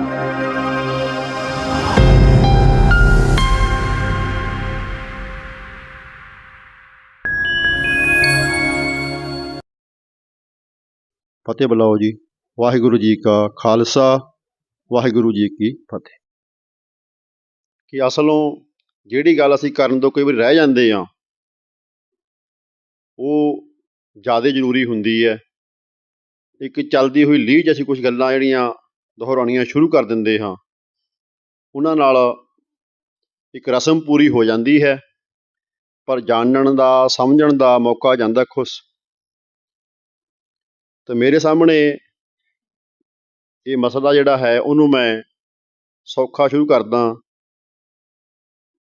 ਫਤਿਹ ਬੁਲਾਓ ਜੀ। ਵਾਹਿਗੁਰੂ ਜੀ ਕਾ ਖਾਲਸਾ, ਵਾਹਿਗੁਰੂ ਜੀ ਕੀ ਫਤਿਹ। ਕਿ ਅਸਲੋਂ ਜਿਹੜੀ ਗੱਲ ਅਸੀਂ ਕਰਨ ਤੋਂ ਕਈ ਵਾਰੀ ਰਹਿ ਜਾਂਦੇ ਆ ਉਹ ਜ਼ਿਆਦਾ ਜ਼ਰੂਰੀ ਹੁੰਦੀ ਹੈ। ਇੱਕ ਚੱਲਦੀ ਹੋਈ ਲੀਹ 'ਚ ਅਸੀਂ ਕੁਝ ਗੱਲਾਂ ਜਿਹੜੀਆਂ ਦੁਹਰਾਉਣੀਆਂ ਸ਼ੁਰੂ ਕਰ ਦਿੰਦੇ ਹਾਂ। ਉਹਨਾਂ ਨਾਲ ਇੱਕ ਰਸਮ ਪੂਰੀ ਹੋ ਜਾਂਦੀ ਹੈ, ਪਰ ਜਾਣਨ ਦਾ, ਸਮਝਣ ਦਾ ਮੌਕਾ ਜਾਂਦਾ ਖੁਸ। ਤੇ ਮੇਰੇ ਸਾਹਮਣੇ ਇਹ ਮਸਲਾ ਜਿਹੜਾ ਹੈ, ਉਹਨੂੰ ਮੈਂ ਸੌਖਾ ਸ਼ੁਰੂ ਕਰਦਾ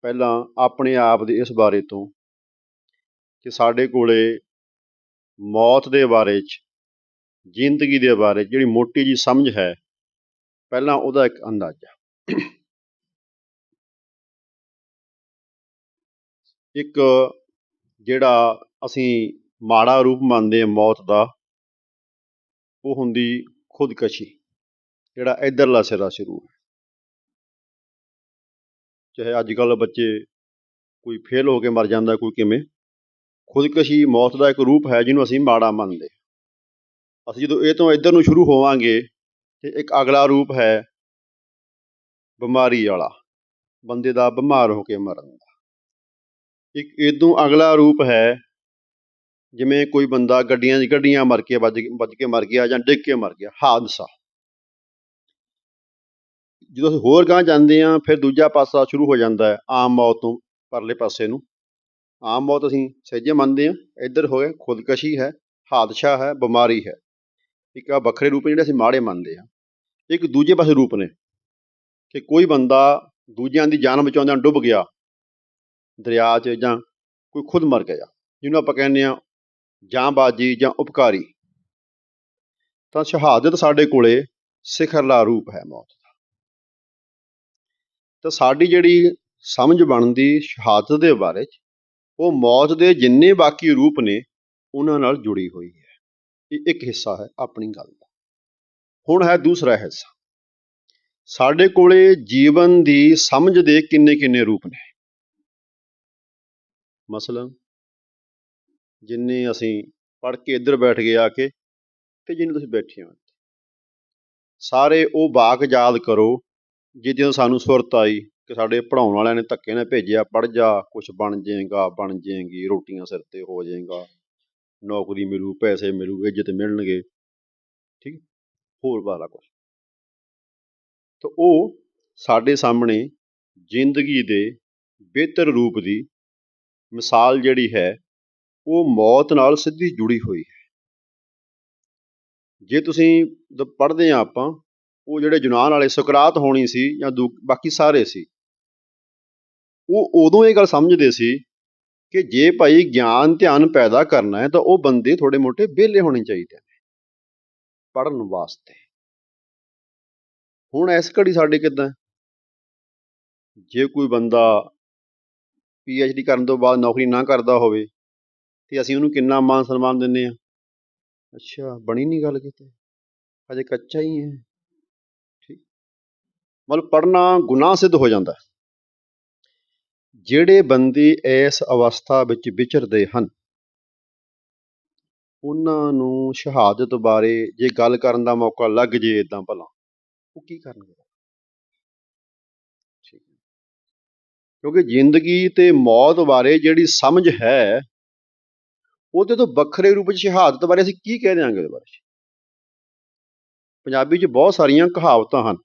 ਪਹਿਲਾਂ ਆਪਣੇ ਆਪ ਦੇ ਇਸ ਬਾਰੇ ਤੋਂ ਕਿ ਸਾਡੇ ਕੋਲੇ ਮੌਤ ਦੇ ਬਾਰੇ 'ਚ, ਜ਼ਿੰਦਗੀ ਦੇ ਬਾਰੇ 'ਚ ਜਿਹੜੀ ਮੋਟੀ ਜੀ ਸਮਝ ਹੈ ਪਹਿਲਾਂ ਉਹਦਾ ਇੱਕ ਅੰਦਾਜ਼ਾ ਇੱਕ ਜਿਹੜਾ ਅਸੀਂ ਮਾੜਾ ਰੂਪ ਮੰਨਦੇ ਹਾਂ ਮੌਤ ਦਾ, ਉਹ ਹੁੰਦੀ ਖੁਦਕਸ਼ੀ, ਜਿਹੜਾ ਇਧਰਲਾ ਸਿਰਾ ਸ਼ੁਰੂ ਹੈ ਚਾਹੇ ਅੱਜ ਕੱਲ੍ਹ ਬੱਚੇ ਕੋਈ ਫੇਲ ਹੋ ਕੇ ਮਰ ਜਾਂਦਾ, ਕੋਈ ਕਿਵੇਂ, ਖੁਦਕਸ਼ੀ ਮੌਤ ਦਾ ਇੱਕ ਰੂਪ ਹੈ ਜਿਹਨੂੰ ਅਸੀਂ ਮਾੜਾ ਮੰਨਦੇ ਹਾਂ। ਅਸੀਂ ਜਦੋਂ ਇਹ ਤੋਂ ਇੱਧਰ ਨੂੰ ਸ਼ੁਰੂ ਹੋਵਾਂਗੇ ਤੇ ਇੱਕ ਅਗਲਾ ਰੂਪ ਹੈ ਬਿਮਾਰੀ ਵਾਲਾ, ਬੰਦੇ ਦਾ ਬਿਮਾਰ ਹੋ ਕੇ ਮਰਨ ਦਾ। ਇੱਕ ਇਦੋਂ ਅਗਲਾ ਰੂਪ ਹੈ ਜਿਵੇਂ ਕੋਈ ਬੰਦਾ ਗੱਡੀਆਂ 'ਚ ਗੱਡੀਆਂ ਮਰ ਕੇ ਵੱਜ ਵੱਜ ਕੇ ਮਰ ਗਿਆ ਜਾਂ ਡਿੱਗ ਕੇ ਮਰ ਗਿਆ, ਹਾਦਸਾ। ਜਦੋਂ ਅਸੀਂ ਹੋਰ ਗਾਂਹ ਜਾਂਦੇ ਹਾਂ, ਫਿਰ ਦੂਜਾ ਪਾਸਾ ਸ਼ੁਰੂ ਹੋ ਜਾਂਦਾ ਹੈ, ਆਮ ਮੌਤ ਤੋਂ ਪਰਲੇ ਪਾਸੇ ਨੂੰ। ਆਮ ਮੌਤ ਅਸੀਂ ਸਹਿਜੇ ਮੰਨਦੇ ਹਾਂ, ਇੱਧਰ ਹੋਏ ਖੁਦਕਸ਼ੀ ਹੈ, ਹਾਦਸਾ ਹੈ, ਬਿਮਾਰੀ ਹੈ। ਇੱਕ ਆ ਵੱਖਰੇ ਰੂਪ ਨੇ ਜਿਹੜੇ ਅਸੀਂ ਮਾੜੇ ਮੰਨਦੇ ਹਾਂ। ਇੱਕ ਦੂਜੇ ਪਾਸੇ ਰੂਪ ਨੇ ਕਿ ਕੋਈ ਬੰਦਾ ਦੂਜਿਆਂ ਦੀ ਜਾਨ ਬਚਾਉਂਦਿਆਂ ਡੁੱਬ ਗਿਆ, ਦਰਿਆ 'ਚ ਜਾਂ ਕੋਈ ਖੁਦ ਮਰ ਗਿਆ, ਜਿਹਨੂੰ ਆਪਾਂ ਕਹਿੰਦੇ ਹਾਂ ਜਾਂਬਾਜੀ ਜਾਂ ਉਪਕਾਰੀ। ਤਾਂ ਸ਼ਹਾਦਤ ਸਾਡੇ ਕੋਲੇ ਸਿਖਰਲਾ ਰੂਪ ਹੈ ਮੌਤ ਦਾ। ਤਾਂ ਸਾਡੀ ਜਿਹੜੀ ਸਮਝ ਬਣਦੀ ਸ਼ਹਾਦਤ ਦੇ ਬਾਰੇ 'ਚ, ਉਹ ਮੌਤ ਦੇ ਜਿੰਨੇ ਬਾਕੀ ਰੂਪ ਨੇ, ਉਹਨਾਂ ਨਾਲ ਜੁੜੀ ਹੋਈ ਹੈ। ਇਹ ਇੱਕ ਹਿੱਸਾ ਹੈ ਆਪਣੀ ਗੱਲ ਦਾ। ਹੁਣ ਹੈ ਦੂਸਰਾ ਹਿੱਸਾ। ਸਾਡੇ ਕੋਲੇ ਜੀਵਨ ਦੀ ਸਮਝ ਦੇ ਕਿੰਨੇ ਕਿੰਨੇ ਰੂਪ ਨੇ। ਮਸਲਨ ਜਿੰਨੇ ਅਸੀਂ ਪੜ੍ਹ ਕੇ ਇੱਧਰ ਬੈਠ ਗਏ ਆ ਕੇ ਤੇ ਜਿੰਨੇ ਤੁਸੀਂ ਬੈਠੇ ਹੋ ਸਾਰੇ ਉਹ ਬਾਕ ਯਾਦ ਕਰੋ, ਜਿਹਦੇ ਸਾਨੂੰ ਸੁਰਤ ਆਈ ਕਿ ਸਾਡੇ ਪੜਾਉਣ ਵਾਲਿਆਂ ਨੇ ਧੱਕੇ ਨਾਲ ਭੇਜਿਆ ਪੜ ਜਾ ਕੁਝ ਬਣ ਜਾਏਗਾ, ਬਣ ਜਾਏਗੀ, ਰੋਟੀਆਂ ਸਿਰ ਤੇ ਹੋ ਜਾਏਗਾ, ਨੌਕਰੀ ਮਿਲੂ, ਪੈਸੇ ਮਿਲੂ, ਇੱਜ਼ਤ ਮਿਲਣਗੇ। ਠੀਕ ਹੋਰ ਬਾਰਾ ਕੁਝ ਤਾਂ ਉਹ ਸਾਡੇ ਸਾਹਮਣੇ ਜ਼ਿੰਦਗੀ ਦੇ ਬਿਹਤਰ ਰੂਪ ਦੀ ਮਿਸਾਲ ਜਿਹੜੀ ਹੈ, ਉਹ ਮੌਤ ਨਾਲ ਸਿੱਧੀ ਜੁੜੀ ਹੋਈ ਹੈ। ਜੇ ਤੁਸੀਂ ਪੜ੍ਹਦੇ ਆ ਆਪਾਂ, ਉਹ ਜਿਹੜੇ ਜੁਨਾਨ ਵਾਲੇ ਸੁਕਰਾਤ ਹੋਣੀ ਸੀ ਜਾਂ ਦੂ ਬਾਕੀ ਸਾਰੇ ਸੀ, ਉਹ ਉਦੋਂ ਇਹ ਗੱਲ ਸਮਝਦੇ ਸੀ ਕਿ ਜੇ ਭਾਈ ਗਿਆਨ ਧਿਆਨ ਪੈਦਾ ਕਰਨਾ ਹੈ ਤਾਂ ਉਹ ਬੰਦੇ ਥੋੜੇ ਮੋਟੇ ਵਿਹਲੇ ਹੋਣੇ ਚਾਹੀਦੇ ਨੇ। ਪੜਨ ਵਾਸਤੇ। ਹੁਣ ਇਸ ਘੜੀ ਸਾਡੇ ਕਿਦਾਂ? ਜੇ ਕੋਈ ਬੰਦਾ ਪੀ ਐਚ ਡੀ ਕਰਨ ਤੋਂ ਬਾਅਦ ਨੌਕਰੀ ਨਾ ਕਰਦਾ ਹੋਵੇ, ਤੇ ਅਸੀਂ ਉਹਨੂੰ ਕਿੰਨਾ ਮਾਨ ਸਨਮਾਨ ਦਿੰਨੇ ਆ ਅੱਛਾ, ਬਣੀ ਨਹੀਂ ਗੱਲ ਕਿਤੇ? ਅਜੇ ਕੱਚਾ ਹੀ ਹੈ। ਠੀਕ। ਮਤਲਬ ਪੜਨਾ ਗੁਨਾਹ ਸਿੱਧ ਹੋ ਜਾਂਦਾ। ਜਿਹੜੇ ਬੰਦੇ ਇਸ ਅਵਸਥਾ ਵਿੱਚ ਵਿਚਰਦੇ ਹਨ ਉਹਨਾਂ ਨੂੰ ਸ਼ਹਾਦਤ ਬਾਰੇ ਜੇ ਗੱਲ ਕਰਨ ਦਾ ਮੌਕਾ ਲੱਗ ਜੇ ਇਦਾਂ ਭਲਾ, ਉਹ ਕੀ ਕਰਨਗੇ? ਠੀਕ ਕਿਉਂਕਿ ਜ਼ਿੰਦਗੀ ਤੇ ਮੌਤ ਬਾਰੇ ਜਿਹੜੀ ਸਮਝ ਹੈ ਉਹਦੇ ਤੋਂ ਵੱਖਰੇ ਰੂਪ ਵਿੱਚ ਸ਼ਹਾਦਤ ਬਾਰੇ ਅਸੀਂ ਕੀ ਕਹਿ ਦਿਆਂਗੇ ਉਹਦੇ ਬਾਰੇ? ਪੰਜਾਬੀ 'ਚ ਬਹੁਤ ਸਾਰੀਆਂ ਕਹਾਵਤਾਂ ਹਨ,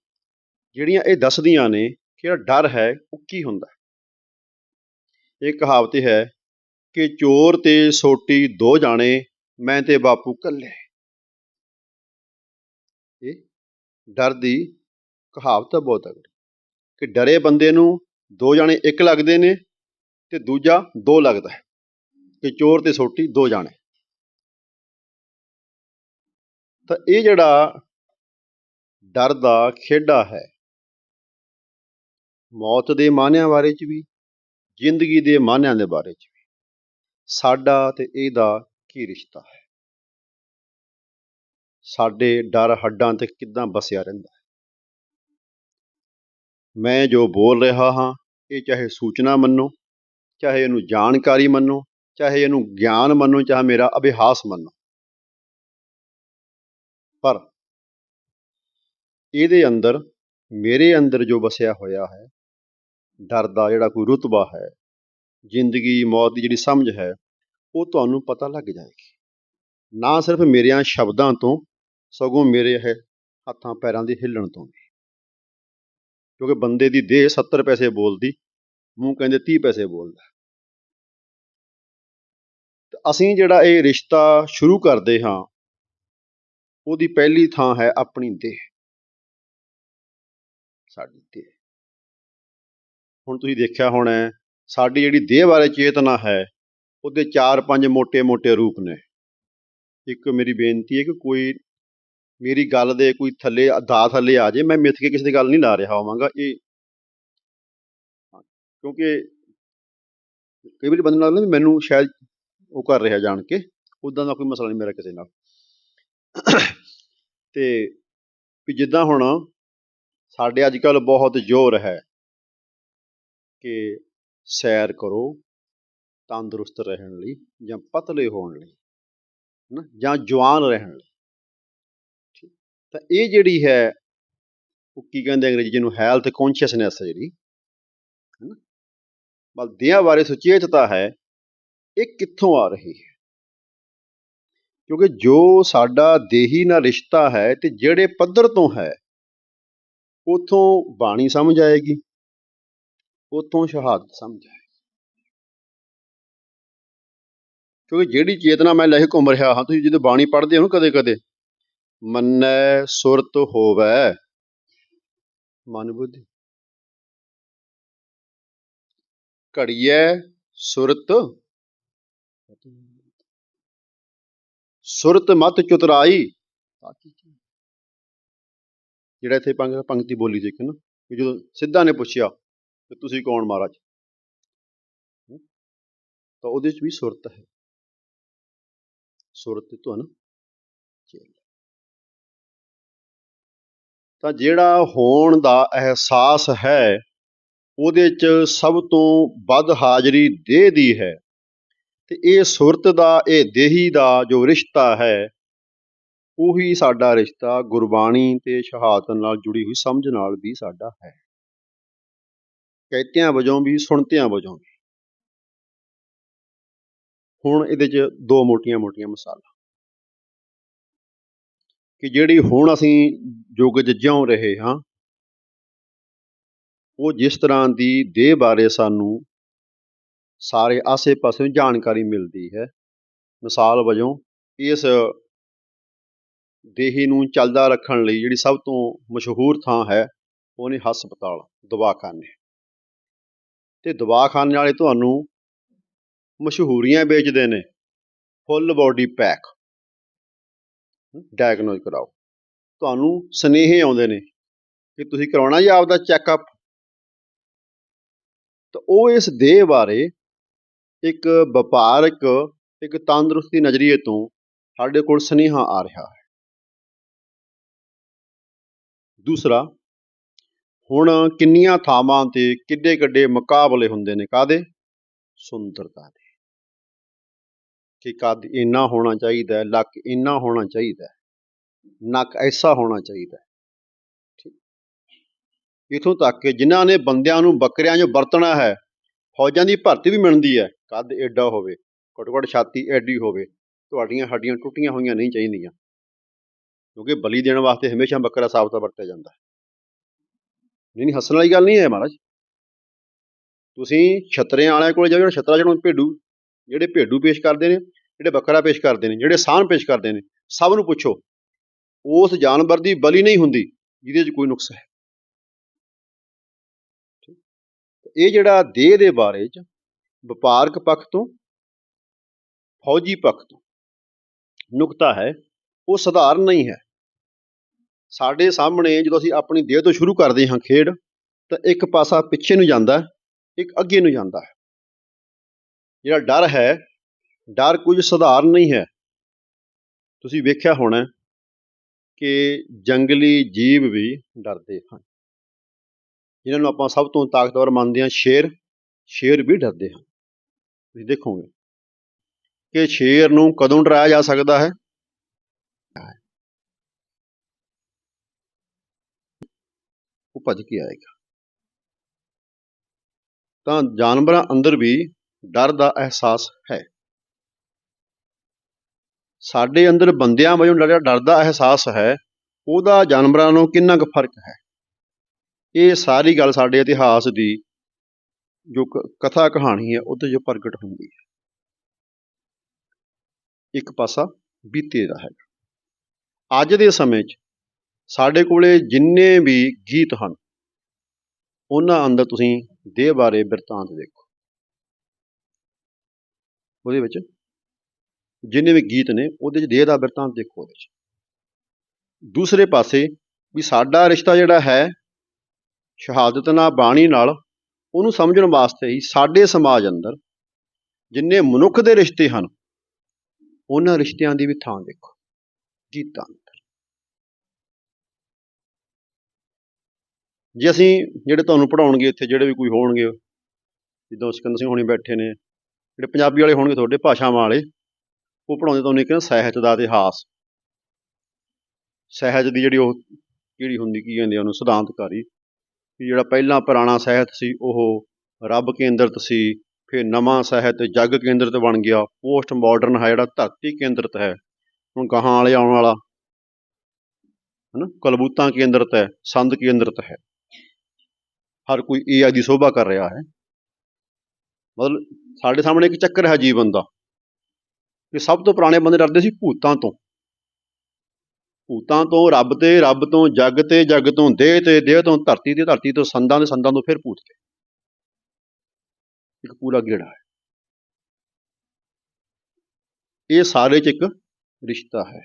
ਜਿਹੜੀਆਂ ਇਹ ਦੱਸਦੀਆਂ ਨੇ ਕਿ ਜਿਹੜਾ ਡਰ ਹੈ, ਉਹ ਕੀ ਹੁੰਦਾ ਇਹ ਕਹਾਵਤ ਹੈ ਕਿ ਚੋਰ ਤੇ ਸੋਟੀ ਦੋ ਜਾਣੇ ਮੈਂ ਤੇ ਬਾਪੂ ਕੱਲੇ। ਇਹ ਡਰ ਦੀ ਕਹਾਵਤ ਬਹੁਤ ਅਗੜੀ ਕਿ ਡਰੇ ਬੰਦੇ ਨੂੰ ਦੋ ਜਾਣੇ ਇੱਕ ਲੱਗਦੇ ਨੇ ਤੇ ਦੂਜਾ ਦੋ ਲੱਗਦਾ ਹੈ। ਕਿ ਚੋਰ ਤੇ ਸੋਟੀ ਦੋ ਜਾਣੇ। ਤਾਂ ਇਹ ਜਿਹੜਾ ਡਰ ਦਾ ਖੇਡਾ ਹੈ, ਮੌਤ ਦੇ ਮਾਨਿਆਂ ਬਾਰੇ ਚ ਵੀ, ਜ਼ਿੰਦਗੀ ਦੇ ਮਾਨਿਆਂ ਦੇ ਬਾਰੇ ਚ ਵੀ, ਸਾਡਾ ਤੇ ਇਹਦਾ ਕੀ ਰਿਸ਼ਤਾ ਹੈ? ਸਾਡੇ ਡਰ ਹੱਡਾਂ ਤੇ ਕਿੱਦਾਂ ਬਸਿਆ ਰਹਿੰਦਾ ਹੈ? ਮੈਂ ਜੋ ਬੋਲ ਰਿਹਾ ਹਾਂ, ਇਹ ਚਾਹੇ ਸੂਚਨਾ ਮੰਨੋ, ਚਾਹੇ ਇਹਨੂੰ ਜਾਣਕਾਰੀ ਮੰਨੋ, ਚਾਹੇ ਇਹਨੂੰ ਗਿਆਨ ਮੰਨੋ, ਚਾਹੇ ਮੇਰਾ ਅਭਿਆਸ ਮੰਨੋ। ਪਰ ਇਹਦੇ ਅੰਦਰ, ਮੇਰੇ ਅੰਦਰ ਜੋ ਵਸਿਆ ਹੋਇਆ ਹੈ, ਡਰ ਦਾ ਜਿਹੜਾ ਕੋਈ ਰੁਤਬਾ ਹੈ, ਜ਼ਿੰਦਗੀ ਮੌਤ ਦੀ ਜਿਹੜੀ ਸਮਝ ਹੈ ਉਹ ਤੁਹਾਨੂੰ ਪਤਾ ਲੱਗ ਜਾਏਗੀ। ਨਾ ਸਿਰਫ ਮੇਰਿਆਂ ਸ਼ਬਦਾਂ ਤੋਂ, ਸਗੋਂ ਮੇਰੇ ਇਹ ਹੱਥਾਂ ਪੈਰਾਂ ਦੇ ਹਿੱਲਣ ਤੋਂ ਵੀ। ਕਿਉਂਕਿ ਬੰਦੇ ਦੀ ਦੇਹ 70 ਪੈਸੇ ਬੋਲਦੀ, ਮੂੰਹ ਕਹਿੰਦੇ 30 ਪੈਸੇ ਬੋਲਦਾ। ਅਸੀਂ ਜਿਹੜਾ ਇਹ ਰਿਸ਼ਤਾ ਸ਼ੁਰੂ ਕਰਦੇ ਹਾਂ, ਉਹਦੀ ਪਹਿਲੀ ਥਾਂ ਹੈ ਆਪਣੀ ਦੇਹ। ਸਾਡੀ ਦੇਹ। ਹੁਣ ਤੁਸੀਂ ਦੇਖਿਆ ਹੋਣਾ ਸਾਡੀ ਜਿਹੜੀ ਦੇਹ ਬਾਰੇ ਚੇਤਨਾ ਹੈ ਉਹਦੇ ਚਾਰ ਪੰਜ ਮੋٹے-ਮੋٹے ਰੂਪ ਨੇ। ਇੱਕ ਮੇਰੀ ਬੇਨਤੀ ਹੈ ਕਿ ਕੋਈ ਮੇਰੀ ਗੱਲ ਦੇ ਕੋਈ ਥੱਲੇ ਦਾ ਥੱਲੇ ਆ ਜੇ, ਮੈਂ ਮਿੱਥ ਕੇ ਕਿਸੇ ਦੀ ਗੱਲ ਨਹੀਂ ਲਾ ਰਿਹਾ ਹੋਵਾਂਗਾ। ਇਹ ਕਿਉਂਕਿ ਕਈ ਵਾਰੀ ਬੰਦੇ ਨੂੰ ਲੱਗਦਾ ਵੀ ਮੈਨੂੰ ਸ਼ਾਇਦ ਉਹ ਕਰ ਰਿਹਾ ਜਾਣ ਕੇ ਉਦਾਂ ਦਾ ਕੋਈ ਮਸਲਾ ਨਹੀਂ ਮੇਰਾ ਕਿਸੇ ਨਾਲ। ਤੇ ਵੀ ਜਿੱਦਾਂ ਹੁਣ ਸਾਡੇ ਅੱਜ ਕੱਲ ਬਹੁਤ ਜ਼ੋਰ ਹੈ ਕਿ ਸੈਰ ਕਰੋ ਤੰਦਰੁਸਤ ਰਹਿਣ ਲਈ ਜਾਂ ਪਤਲੇ ਹੋਣ ਲਈ ਨਾ ਜਾਂ ਜਵਾਨ ਰਹਿਣ ਲਈ। ਠੀਕ। ਤਾਂ ਇਹ ਜਿਹੜੀ ਹੈ, ਉਹ ਕੀ ਕਹਿੰਦੇ ਅੰਗਰੇਜ਼ੀ ਜਿਹਨੂੰ ਹੈਲਥ ਕੌਨਸ਼ੀਅਸਨੈਸ ਜਿਹੜੀ, ਹਨਾ। ਬਲ ਦੇਹਾਂ ਬਾਰੇ ਸੁਚੇਤਤਾ ਹੈ, ਇਹ ਕਿੱਥੋਂ ਆ ਰਹੀ ਹੈ। ਕਿਉਂਕਿ ਜੋ ਸਾਡਾ ਦੇਹੀ ਨਾਲ ਰਿਸ਼ਤਾ ਹੈ ਤੇ ਜਿਹੜੇ ਪੱਧਰ ਤੋਂ ਹੈ, ਉਥੋਂ ਬਾਣੀ ਸਮਝ ਆਏਗੀ, ਉਥੋਂ ਸ਼ਹਾਦਤ ਸਮਝ ਆਏਗੀ। ਕਿਉਂਕਿ ਜਿਹੜੀ ਚੇਤਨਾ ਮੈਂ ਲੈ ਕੇ ਘੁੰਮ ਰਿਹਾ ਹਾਂ, ਤੁਸੀਂ ਜਦੋਂ ਬਾਣੀ ਪੜ੍ਹਦੇ ਹੋ ਨਾ ਕਦੇ ਕਦੇ ਮੰਨੈ ਸੁਰਤ ਹੋਵੈ। ਮਨ ਬੁੱਧੀ ਘੜੀਐ ਸੁਰਤ। ਸੁਰਤ ਮਤ ਚੁਤਰਾਈ। ਜਿਹੜਾ ਇੱਥੇ ਪੰਕ- ਪੰਕਤੀ ਬੋਲੀ ਦੇਖੋ ਨਾ ਜਦੋਂ ਸਿੱਧਾ ਨੇ ਪੁੱਛਿਆ ਕਿ ਤੁਸੀਂ ਕੌਣ ਮਹਾਰਾਜ? ਤਾਂ ਉਹਦੇ ਚ ਵੀ ਸੁਰਤ ਹੈ। ਸੁਰਤ ਤੋਂ ਨਾ ਚੇਲ। ਤਾਂ ਜਿਹੜਾ ਹੋਣ ਦਾ ਅਹਿਸਾਸ ਹੈ, ਉਹਦੇ ਚ ਸਭ ਤੋਂ ਵੱਧ ਹਾਜ਼ਰੀ ਦੇਹ ਦੀ ਹੈ। ਤੇ ਇਹ ਸੁਰਤ ਦਾ, ਇਹ ਦੇਹੀ ਦਾ ਜੋ ਰਿਸ਼ਤਾ ਹੈ, ਉਹੀ ਸਾਡਾ ਰਿਸ਼ਤਾ ਗੁਰਬਾਣੀ ਤੇ ਸ਼ਹਾਦਤ ਨਾਲ ਜੁੜੀ ਹੋਈ ਸਮਝ ਨਾਲ ਵੀ ਸਾਡਾ ਹੈ। ਕਹਿਤਿਆਂ ਵਜੋਂ ਵੀ, ਸੁਣਤਿਆਂ ਵਜੋਂ ਵੀ। ਹੁਣ ਇਹਦੇ 'ਚ ਦੋ ਮੋਟੀਆਂ-ਮੋਟੀਆਂ ਮਿਸਾਲਾਂ। ਕਿ ਜਿਹੜੀ ਹੁਣ ਅਸੀਂ ਯੁੱਗ 'ਚ ਜਿਉਂ ਰਹੇ ਹਾਂ, ਉਹ ਜਿਸ ਤਰ੍ਹਾਂ ਦੀ ਦੇਹ ਬਾਰੇ ਸਾਨੂੰ ਸਾਰੇ ਆਸੇ-ਪਾਸੇ ਜਾਣਕਾਰੀ ਮਿਲਦੀ ਹੈ, ਮਿਸਾਲ ਵਜੋਂ ਇਸ ਦੇਹੀ ਨੂੰ ਚੱਲਦਾ ਰੱਖਣ ਲਈ ਜਿਹੜੀ ਸਭ ਤੋਂ ਮਸ਼ਹੂਰ ਥਾਂ ਹੈ, ਉਹ ਨੇ ਹਸਪਤਾਲ, ਦਵਾਖਾਨੇ। ਤੇ ਦਵਾਖਾਨੇ ਵਾਲੇ ਤੁਹਾਨੂੰ ਮਸ਼ਹੂਰੀਆਂ ਵੇਚਦੇ ਨੇ। Full body pack. ਡਾਇਗਨੋਸ ਕਰਾਓ। ਤੁਹਾਨੂੰ ਸਨੇਹੇ ਆਉਂਦੇ ਨੇ ਕਿ ਤੁਸੀਂ ਕਰਾਉਣਾ ਜੀ ਆਪਦਾ ਚੈੱਕਅਪ ਤਾਂ ਉਹ ਇਸ ਦੇਹ ਬਾਰੇ ਇੱਕ ਵਪਾਰਕ ਇੱਕ ਤੰਦਰੁਸਤੀ ਨਜ਼ਰੀਏ ਤੋਂ ਸਾਡੇ ਕੋਲ ਸਨੇਹਾ ਆ ਰਿਹਾ ਹੈ। ਦੂਸਰਾ, ਹੁਣ ਕਿੰਨੀਆਂ ਥਾਵਾਂ ਤੇ ਕਿੱਡੇ ਕਿੱਡੇ ਮੁਕਾਬਲੇ ਹੁੰਦੇ ਨੇ ਕਾਦੇ ਸੁੰਦਰਤਾ ਦੇ। ਕਿ ਕੱਦ ਇੰਨਾ ਹੋਣਾ ਚਾਹੀਦਾ ਹੈ, ਲੱਕ ਇੰਨਾ ਹੋਣਾ ਚਾਹੀਦਾ ਨੱਕ ਐਸਾ ਹੋਣਾ ਚਾਹੀਦਾ ਠੀਕ। ਇਥੋਂ ਤੱਕ ਕਿ ਜਿਨ੍ਹਾਂ ਨੇ ਬੰਦਿਆਂ ਨੂੰ ਬੱਕਰਿਆਂ 'ਚ ਵਰਤਣਾ ਹੈ, ਫੌਜਾਂ ਦੀ ਭਰਤੀ ਵੀ ਮਿਲਦੀ ਹੈ, ਕੱਦ ਐਡਾ ਹੋਵੇ ਘੱਟੋ ਘੱਟ ਛਾਤੀ ਐਡੀ ਹੋਵੇ, ਤੁਹਾਡੀਆਂ ਹੱਡੀਆਂ ਟੁੱਟੀਆਂ ਹੋਈਆਂ ਨਹੀਂ ਚਾਹੀਦੀਆਂ। ਕਿਉਂਕਿ ਬਲੀ ਦੇਣ ਵਾਸਤੇ ਹਮੇਸ਼ਾ ਬੱਕਰਾ ਸਾਬਤਾ ਵਰਤਿਆ ਜਾਂਦਾ ਹੈ। ਨਹੀਂ ਨਹੀਂ, ਹੱਸਣ ਵਾਲੀ ਗੱਲ ਨਹੀਂ ਹੈ ਮਹਾਰਾਜ। ਤੁਸੀਂ ਛਤਰਿਆਂ ਵਾਲਿਆਂ ਕੋਲ ਜਾਓ, ਜਿਹੜਾ ਛਤਰਾ ਜਿਹੜਾ ਭੇਡੂ। ਜਿਹੜੇ ਭੇਡੂ ਪੇਸ਼ ਕਰਦੇ ਨੇ, ਜਿਹੜੇ ਬੱਕਰਾ ਪੇਸ਼ ਕਰਦੇ ਨੇ, ਜਿਹੜੇ ਸਾਨ ਪੇਸ਼ ਕਰਦੇ ਨੇ, ਸਭ ਨੂੰ ਪੁੱਛੋ, ਉਸ ਜਾਨਵਰ ਦੀ ਬਲੀ ਨਹੀਂ ਹੁੰਦੀ ਜਿਹਦੇ 'ਚ ਕੋਈ ਨੁਕਸ ਹੈ। ਇਹ ਜਿਹੜਾ ਦੇਹ ਦੇ ਬਾਰੇ 'ਚ ਵਪਾਰਕ ਪੱਖ ਤੋਂ, ਫੌਜੀ ਪੱਖ ਤੋਂ ਨੁਕਤਾ ਹੈ, ਉਹ ਸਧਾਰਨ ਨਹੀਂ ਹੈ। ਸਾਡੇ ਸਾਹਮਣੇ ਜਦੋਂ ਅਸੀਂ ਆਪਣੀ ਦੇਹ ਤੋਂ ਸ਼ੁਰੂ ਕਰਦੇ ਹਾਂ ਖੇਡ, ਤਾਂ ਇੱਕ ਪਾਸਾ ਪਿੱਛੇ ਨੂੰ ਜਾਂਦਾ ਇੱਕ ਅੱਗੇ ਨੂੰ ਜਾਂਦਾ ਹੈ। ਜਿਹੜਾ ਡਰ ਹੈ, ਡਰ ਕੁਝ ਸਧਾਰਨ ਨਹੀਂ ਹੈ। ਤੁਸੀਂ ਵੇਖਿਆ ਹੋਣਾ ਕਿ ਜੰਗਲੀ ਜੀਵ ਵੀ ਡਰਦੇ ਹਨ। ਜਿਨ੍ਹਾਂ ਨੂੰ ਆਪਾਂ ਸਭ ਤੋਂ ਤਾਕਤਵਰ ਮੰਨਦੇ ਹਾਂ ਸ਼ੇਰ ਸ਼ੇਰ ਵੀ ਡਰਦੇ ਹਨ। ਤੁਸੀਂ ਦੇਖੋਗੇ ਕਿ ਸ਼ੇਰ ਨੂੰ ਕਦੋਂ ਡਰਾਇਆ ਜਾ ਸਕਦਾ ਹੈ? ਉਹ ਭੱਜ ਕੇ ਆਏਗਾ। ਤਾਂ ਜਾਨਵਰਾਂ ਅੰਦਰ ਵੀ ਡਰ ਦਾ ਅਹਿਸਾਸ ਹੈ। ਸਾਡੇ ਅੰਦਰ ਬੰਦਿਆਂ ਵਜੋਂ ਜਿਹੜਾ ਡਰ ਦਾ ਅਹਿਸਾਸ ਹੈ, ਉਹਦਾ ਜਾਨਵਰਾਂ ਨੂੰ ਕਿੰਨਾ ਕੁ ਫ਼ਰਕ ਹੈ? ਇਹ ਸਾਰੀ ਗੱਲ ਸਾਡੇ ਇਤਿਹਾਸ ਦੀ ਜੋ ਕ- ਕਥਾ ਕਹਾਣੀ ਹੈ, ਉਹਦੇ ਜੋ ਪ੍ਰਗਟ ਹੁੰਦੀ ਹੈ। ਇੱਕ ਪਾਸਾ ਬੀਤੇ ਦਾ ਹੈ ਅੱਜ ਦੇ ਸਮੇਂ 'ਚ ਸਾਡੇ ਕੋਲੇ ਜਿੰਨੇ ਵੀ ਗੀਤ ਹਨ, ਉਹਨਾਂ ਅੰਦਰ ਤੁਸੀਂ ਦੇਹ ਬਾਰੇ ਬਿਰਤਾਂਤ ਦੇਖੋ। ਉਹਦੇ ਵਿੱਚ ਜਿੰਨੇ ਵੀ ਗੀਤ ਨੇ, ਉਹਦੇ 'ਚ ਦੇਹ ਦਾ ਬਿਰਤਾਂਤ ਦੇਖੋ ਉਹਦੇ 'ਚ ਦੂਸਰੇ ਪਾਸੇ ਵੀ ਸਾਡਾ ਰਿਸ਼ਤਾ ਜਿਹੜਾ ਹੈ, ਸ਼ਹਾਦਤ ਨਾਲ ਬਾਣੀ ਨਾਲ, ਉਹਨੂੰ ਸਮਝਣ ਵਾਸਤੇ ਹੀ ਸਾਡੇ ਸਮਾਜ ਅੰਦਰ ਜਿੰਨੇ ਮਨੁੱਖ ਦੇ ਰਿਸ਼ਤੇ ਹਨ, ਉਹਨਾਂ ਰਿਸ਼ਤਿਆਂ ਦੀ ਵੀ ਥਾਂ ਦੇਖੋ, ਗੀਤਾਂ ਅੰਦਰ। ਜੇ ਅਸੀਂ ਜਿਹੜੇ ਤੁਹਾਨੂੰ ਪੜਾਉਣਗੇ ਇੱਥੇ, ਜਿਹੜੇ ਵੀ ਕੋਈ ਹੋਣਗੇ, ਜਿੱਦਾਂ ਸਿਕੰਦਰ ਸਿੰਘ ਹੋਣੀ ਬੈਠੇ ਨੇ ਜਿਹੜੇ ਪੰਜਾਬੀ ਵਾਲੇ ਹੋਣਗੇ ਤੁਹਾਡੇ ਭਾਸ਼ਾਵਾਂ ਵਾਲੇ, ਉਹ ਪੜਾਉਂਦੇ ਤੁਹਾਨੂੰ ਇੱਕ ਨਾ ਸਾਹਿਤ ਦਾ ਇਤਿਹਾਸ। ਸਹਿਜ ਦੀ ਜਿਹੜੀ ਉਹ ਕਿਹੜੀ ਹੁੰਦੀ, ਕੀ ਕਹਿੰਦੇ ਉਹਨੂੰ, ਸਿਧਾਂਤਕਾਰੀ। ਵੀ ਜਿਹੜਾ ਪਹਿਲਾਂ ਪੁਰਾਣਾ ਸਾਹਿਤ ਸੀ, ਉਹ ਰੱਬ ਕੇਂਦਰਿਤ ਸੀ, ਫਿਰ ਨਵਾਂ ਸਾਹਿਤ ਜੱਗ ਕੇਂਦਰਿਤ ਬਣ ਗਿਆ, ਪੋਸਟ ਮਾਡਰਨ ਹੈ ਜਿਹੜਾ, ਧਰਤੀ ਕੇਂਦਰਿਤ ਹੈ। ਹੁਣ ਗਾਹਾਂ ਵਾਲੇ ਆਉਣ ਵਾਲਾ? ਹਨਾ, ਕਲਬੂਤਾਂ ਕੇਂਦਰਿਤ ਹੈ, ਸੰਦ ਕੇਂਦਰਿਤ ਹੈ। ਹਰ ਕੋਈ ਏਆਈ ਦੀ ਸੋਭਾ ਕਰ ਰਿਹਾ ਹੈ। ਮਤਲਬ ਸਾਡੇ ਸਾਹਮਣੇ ਇੱਕ ਚੱਕਰ ਹੈ ਜੀਵਨ ਦਾ ਕਿ ਸਭ ਤੋਂ ਪੁਰਾਣੇ ਬੰਦੇ ਡਰਦੇ ਸੀ ਭੂਤਾਂ ਤੋਂ। ਭੂਤਾਂ ਤੋਂ ਰੱਬ ਤੇ, ਰੱਬ ਤੋਂ ਜੱਗ ਤੇ, ਜੱਗ ਤੋਂ ਦੇਹ ਤੇ, ਦੇਹ ਤੋਂ ਧਰਤੀ ਤੇ, ਧਰਤੀ ਤੋਂ ਸੰਦਾਂ ਦੇ ਸੰਦਾਂ ਤੋਂ ਫਿਰ ਭੂਤ ਤੇ। ਇੱਕ ਪੂਰਾ ਗੇੜਾ ਹੈ। ਇਹ ਸਾਰੇ ਚ ਇੱਕ ਰਿਸ਼ਤਾ ਹੈ।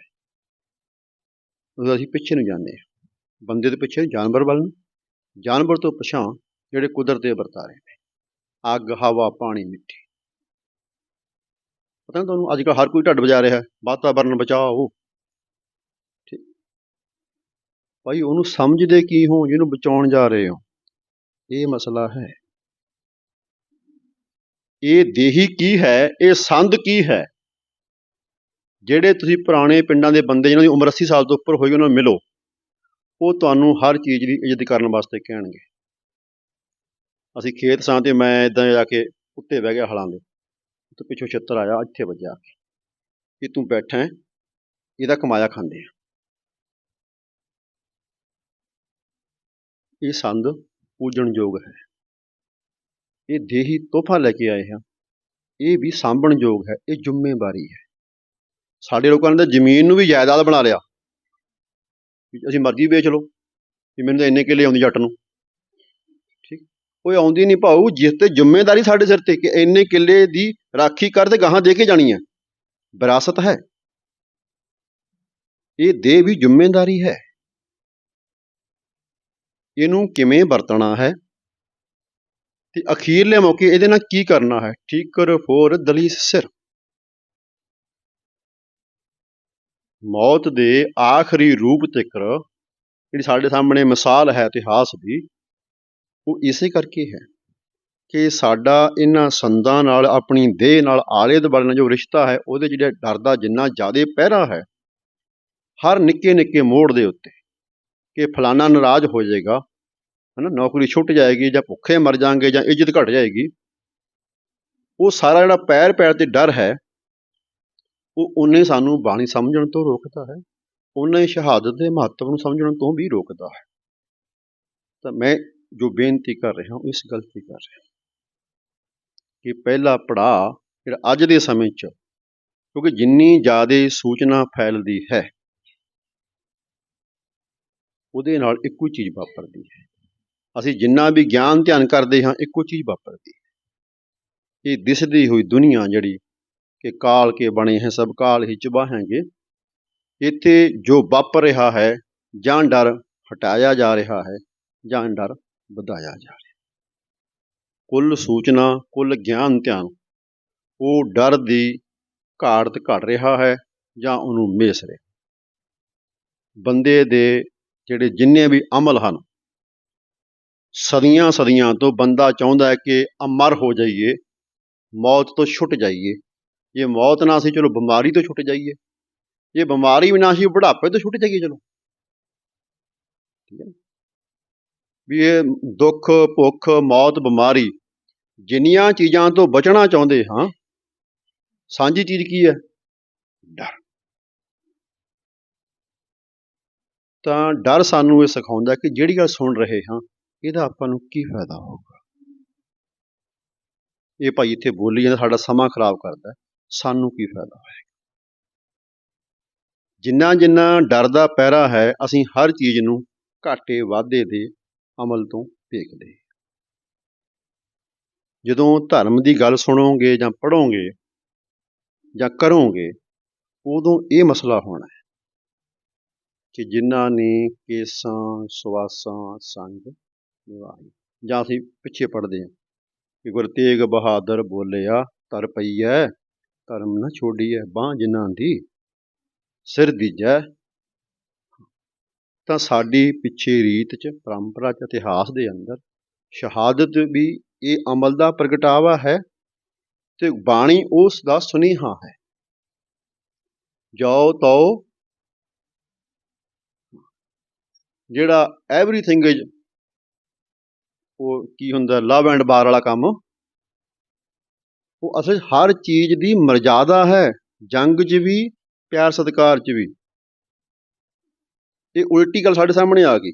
ਉਹਦਾ ਅਸੀਂ ਪਿੱਛੇ ਨੂੰ ਜਾਂਦੇ ਹਾਂ। ਬੰਦੇ ਦੇ ਪਿੱਛੇ ਜਾਨਵਰ ਵੱਲ ਨੂੰ। ਜਾਨਵਰ ਤੋਂ ਪਛਾਂ ਜਿਹੜੇ ਕੁਦਰਤ ਦੇ ਵਰਤਾਰੇ ਨੇ ਅੱਗ, ਹਵਾ, ਪਾਣੀ, ਮਿੱਟੀ। ਪਤਾ ਨਹੀਂ ਤੁਹਾਨੂੰ ਅੱਜ ਕੱਲ੍ਹ ਹਰ ਕੋਈ ਢੱਡ ਵਜਾ ਰਿਹਾ ਵਾਤਾਵਰਨ ਬਚਾਓ। ਠੀਕ। ਭਾਈ, ਉਹਨੂੰ ਸਮਝਦੇ ਕੀ ਹੋ? ਜਿਹਨੂੰ ਬਚਾਉਣ ਜਾ ਰਹੇ ਹੋ। ਇਹ ਮਸਲਾ ਹੈ। ਇਹ ਦੇਹੀ ਕੀ ਹੈ? ਇਹ ਸੰਦ ਕੀ ਹੈ? ਜਿਹੜੇ ਤੁਸੀਂ ਪੁਰਾਣੇ ਪਿੰਡਾਂ ਦੇ ਬੰਦੇ ਜਿਨ੍ਹਾਂ ਦੀ ਉਮਰ 80 ਸਾਲ ਤੋਂ ਉੱਪਰ ਹੋਈ, ਉਹਨਾਂ ਨੂੰ ਮਿਲੋ। ਉਹ ਤੁਹਾਨੂੰ ਹਰ ਚੀਜ਼ ਦੀ ਇੱਜ਼ਤ ਕਰਨ ਵਾਸਤੇ ਕਹਿਣਗੇ। ਅਸੀਂ ਖੇਤ ਸਾਂ ਤੇ ਮੈਂ ਇਦਾਂ ਜਾ ਕੇ ਉੱਤੇ ਬਹਿ ਗਿਆ ਹਲਾਂ ਦੇ। ਤੇ ਪਿੱਛੋਂ ਛਿੱਤਰ ਆਇਆ, ਇੱਥੇ ਵੱਜਿਆ ਆ ਕਿ। ਤੂੰ ਬੈਠਾ ਹੈ, ਇਹਦਾ ਕਮਾਇਆ ਖਾਂਦੇ ਆ। ਇਹ ਸੰਦ ਪੂਜਣਯੋਗ ਹੈ। ਇਹ ਦੇਹੀ ਤੋਹਫਾ ਲੈ ਕੇ ਆਏ ਹਾਂ। ਇਹ ਵੀ ਸਾਂਭਣਯੋਗ ਹੈ, ਇਹ ਜ਼ਿੰਮੇਵਾਰੀ ਹੈ। ਸਾਡੇ ਲੋਕਾਂ ਨੇ ਤਾਂ ਜ਼ਮੀਨ ਨੂੰ ਵੀ ਜਾਇਦਾਦ ਬਣਾ ਲਿਆ। ਅਸੀਂ ਮਰਜ਼ੀ ਵੇਚ ਲਓ। ਵੀ ਮੈਨੂੰ ਤਾਂ ਇੰਨੇ ਕਿੱਲੇ ਆਉਂਦੀ ਜੱਟ ਨੂੰ। ਕੋਈ ਆਉਂਦੀ ਨਹੀਂ ਭਾਊ ਜਿਸ ਤੇ ਜ਼ਿੰਮੇਵਾਰੀ ਸਾਡੇ ਸਿਰ ਤੇ ਕਿ ਇੰਨੇ ਕਿੱਲੇ ਦੀ ਰਾਖੀ ਕਰ ਤੇ ਗਾਹਾਂ ਦੇ ਕੇ ਜਾਣੀ ਹੈ ਵਿਰਾਸਤ ਹੈ। ਇਹ ਦੇ ਵੀ ਜ਼ਿੰਮੇਵਾਰੀ ਹੈ। ਇਹਨੂੰ ਕਿਵੇਂ ਵਰਤਣਾ ਹੈ? ਤੇ ਅਖੀਰਲੇ ਮੌਕੇ ਇਹਦੇ ਨਾਲ ਕੀ ਕਰਨਾ ਹੈ? ਠੀਕਰ ਫੋਰ ਦਲੀਸ ਸਿਰ। ਮੌਤ ਦੇ ਆਖਰੀ ਰੂਪ ਤੱਕਰ, ਜਿਹੜੀ ਸਾਡੇ ਸਾਹਮਣੇ ਮਿਸਾਲ ਹੈ ਇਤਿਹਾਸ ਦੀ ਉਹ ਇਸੇ ਕਰਕੇ ਹੈ ਕਿ ਸਾਡਾ ਇਹਨਾਂ ਸੰਦਾਂ ਨਾਲ, ਆਪਣੀ ਦੇਹ ਨਾਲ, ਆਲੇ ਦੁਆਲੇ ਨਾਲ ਜੋ ਰਿਸ਼ਤਾ ਹੈ, ਉਹਦੇ ਜਿਹੜਾ ਡਰ ਦਾ ਜਿੰਨਾ ਜ਼ਿਆਦਾ ਪਹਿਰਾ ਹੈ, ਹਰ ਨਿੱਕੇ ਨਿੱਕੇ ਮੋੜ ਦੇ ਉੱਤੇ ਕਿ ਫਲਾਣਾ ਨਾਰਾਜ਼ ਹੋ ਜਾਏਗਾ, ਹਨਾ, ਨੌਕਰੀ ਛੁੱਟ ਜਾਏਗੀ ਜਾਂ ਭੁੱਖੇ ਮਰ ਜਾਾਂਗੇ ਜਾਂ ਇੱਜ਼ਤ ਘਟ ਜਾਏਗੀ, ਉਹ ਸਾਰਾ ਜਿਹੜਾ ਪੈਰ ਪੈਰ ਤੇ ਡਰ ਹੈ, ਉਹ ਉਹਨੇ ਸਾਨੂੰ ਬਾਣੀ ਸਮਝਣ ਤੋਂ ਰੋਕਦਾ ਹੈ, ਉਹਨੇ ਸ਼ਹਾਦਤ ਦੇ ਮਹੱਤਵ ਨੂੰ ਸਮਝਣ ਤੋਂ ਵੀ ਰੋਕਦਾ ਹੈ। ਤਾਂ ਮੈਂ ਜੋ ਬੇਨਤੀ ਕਰ ਰਿਹਾ ਉਹ ਇਸ ਗਲਤੀ ਕਰ ਰਿਹਾ। ਕਿ ਪਹਿਲਾ ਪੜਾਅ ਜਿਹੜਾ ਅੱਜ ਦੇ ਸਮੇਂ 'ਚ, ਕਿਉਂਕਿ ਜਿੰਨੀ ਜ਼ਿਆਦਾ ਸੂਚਨਾ ਫੈਲਦੀ ਹੈ, ਉਹਦੇ ਨਾਲ ਇੱਕੋ ਚੀਜ਼ ਵਾਪਰਦੀ ਹੈ। ਅਸੀਂ ਜਿੰਨਾ ਵੀ ਗਿਆਨ ਧਿਆਨ ਕਰਦੇ ਹਾਂ, ਇੱਕੋ ਚੀਜ਼ ਵਾਪਰਦੀ ਹੈ। ਇਹ ਦਿਸਦੀ ਹੋਈ ਦੁਨੀਆ ਜਿਹੜੀ ਕਿ ਕਾਲ ਕੇ ਬਣੇ ਹੈ, ਸਭ ਕਾਲ ਹੀ ਚਬਾਹਾਂਗੇ ਇੱਥੇ ਜੋ ਵਾਪਰ ਰਿਹਾ ਹੈ, ਜਾਂ ਡਰ ਹਟਾਇਆ ਜਾ ਰਿਹਾ ਹੈ, ਜਾਂ ਡਰ ਵਧਾਇਆ ਜਾ ਰਿਹਾ। ਕੁੱਲ ਸੂਚਨਾ, ਕੁੱਲ ਗਿਆਨ ਧਿਆਨ, ਉਹ ਡਰ ਦੀ ਘਾੜਤ ਘਟ ਰਿਹਾ ਹੈ ਜਾਂ ਉਹਨੂੰ ਮੇਸ ਰਿਹਾ। ਬੰਦੇ ਦੇ ਜਿਹੜੇ ਜਿੰਨੇ ਵੀ ਅਮਲ ਹਨ, ਸਦੀਆਂ ਸਦੀਆਂ ਤੋਂ ਬੰਦਾ ਚਾਹੁੰਦਾ ਹੈ ਕਿ ਅਮਰ ਹੋ ਜਾਈਏ, ਮੌਤ ਤੋਂ ਛੁੱਟ ਜਾਈਏ। ਜੇ ਮੌਤ ਨਾ ਸੀ, ਚਲੋ ਬਿਮਾਰੀ ਤੋਂ ਛੁੱਟ ਜਾਈਏ। ਜੇ ਬਿਮਾਰੀ ਵੀ ਨਾ ਸੀ ਬੁਢਾਪੇ ਤੋਂ ਛੁੱਟ ਜਾਈਏ, ਚਲੋ। ਠੀਕ ਹੈ ਨਾ? ਵੀ ਇਹ ਦੁੱਖ, ਭੁੱਖ, ਮੌਤ, ਬਿਮਾਰੀ ਜਿੰਨੀਆਂ ਚੀਜ਼ਾਂ ਤੋਂ ਬਚਣਾ ਚਾਹੁੰਦੇ ਹਾਂ, ਸਾਂਝੀ ਚੀਜ਼ ਕੀ ਹੈ? ਡਰ। ਤਾਂ ਡਰ ਸਾਨੂੰ ਇਹ ਸਿਖਾਉਂਦਾ ਕਿ ਜਿਹੜੀ ਗੱਲ ਸੁਣ ਰਹੇ ਹਾਂ, ਇਹਦਾ ਆਪਾਂ ਨੂੰ ਕੀ ਫਾਇਦਾ ਹੋਊਗਾ? ਇਹ ਭਾਈ ਇੱਥੇ ਬੋਲੀ ਜਾਂਦਾ, ਸਾਡਾ ਸਮਾਂ ਖਰਾਬ ਕਰਦਾ, ਸਾਨੂੰ ਕੀ ਫਾਇਦਾ ਹੋਏਗਾ? ਜਿੰਨਾ ਜਿੰਨਾ ਡਰ ਦਾ ਪਹਿਰਾ ਹੈ, ਅਸੀਂ ਹਰ ਚੀਜ਼ ਨੂੰ ਘਾਟੇ ਵਾਧੇ ਦੇ ਅਮਲ ਤੋਂ ਵੇਖਦੇ ਜਦੋਂ ਧਰਮ ਦੀ ਗੱਲ ਸੁਣੋਗੇ ਜਾਂ ਪੜੋਗੇ ਜਾਂ ਕਰੋਗੇ, ਉਦੋਂ ਇਹ ਮਸਲਾ ਹੋਣਾ ਹੈ ਕਿ ਜਿਨ੍ਹਾਂ ਨੇ ਕੇਸਾਂ, ਸਵਾਸਾਂ, ਸੰਗ ਨਿਭਾਈ ਜਾਂ ਅਸੀਂ ਪਿੱਛੇ ਪੜਦੇ ਹਾਂ ਕਿ ਗੁਰ ਤੇਗ ਬਹਾਦਰ ਬੋਲਿਆ ਤਰ ਪਈ ਐ, ਧਰਮ ਨਾ ਛੋੜੀ ਐ ਬਾਹ ਜਿਨ੍ਹਾਂ ਦੀ, ਸਿਰ ਦੀਜੈ ਤਾਂ ਸਾਡੀ ਪਿੱਛੇ ਰੀਤ ਚ, ਪਰੰਪਰਾ ਚ, ਇਤਿਹਾਸ ਦੇ ਅੰਦਰ ਸ਼ਹਾਦਤ ਵੀ ਇਹ ਅਮਲ ਦਾ ਪ੍ਰਗਟਾਵਾ ਹੈ ਤੇ ਬਾਣੀ ਉਸ ਦਾ ਸੁਨੇਹਾ ਹੈ। ਜਾਓ ਤੋ ਜਿਹੜਾ ਐਵਰੀਥਿੰਗ ਇਜ਼ ਉਹ ਕੀ ਹੁੰਦਾ ਲਵ ਐਂਡ ਬਾਰ ਵਾਲਾ ਕੰਮ, ਉਹ ਅਸਲ ਹਰ ਚੀਜ਼ ਦੀ ਮਰਜ਼ਾਦਾ ਹੈ, ਜੰਗ 'ਚ ਵੀ, ਪਿਆਰ ਸਤਿਕਾਰ 'ਚ ਵੀ। ਇਹ ਉਲਟੀ ਗੱਲ ਸਾਡੇ ਸਾਹਮਣੇ ਆ ਗਈ